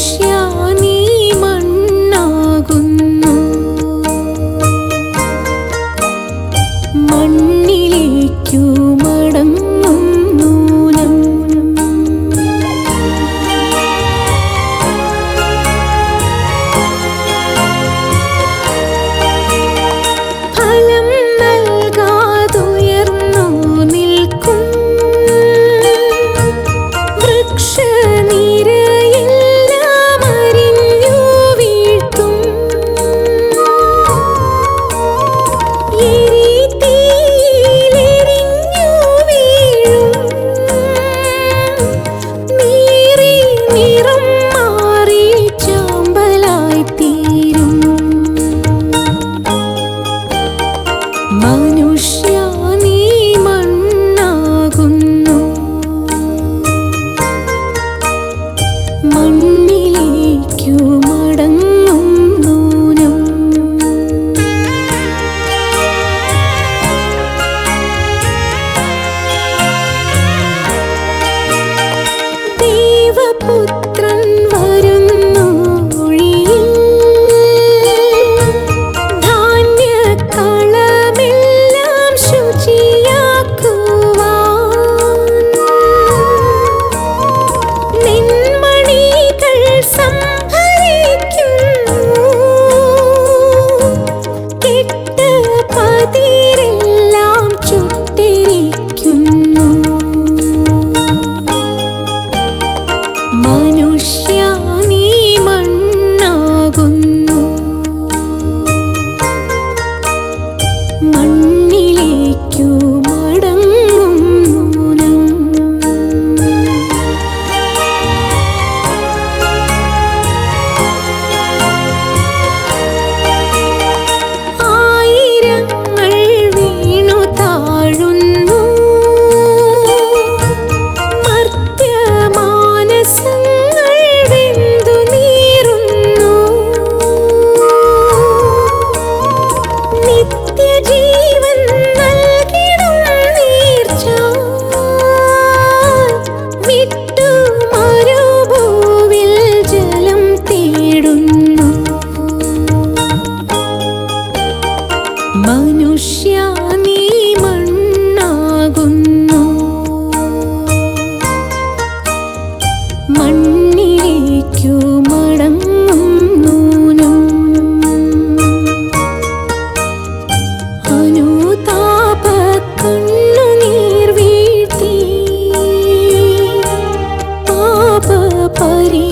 she you മനുഷ്യ നീ മണ്ണാകുന്നു. മണ്ണിലേക്കു മടങ്ങുന്നു അനുതാപ കണ്ണു നീർ വീഴ്ത്തി പാപ പരീ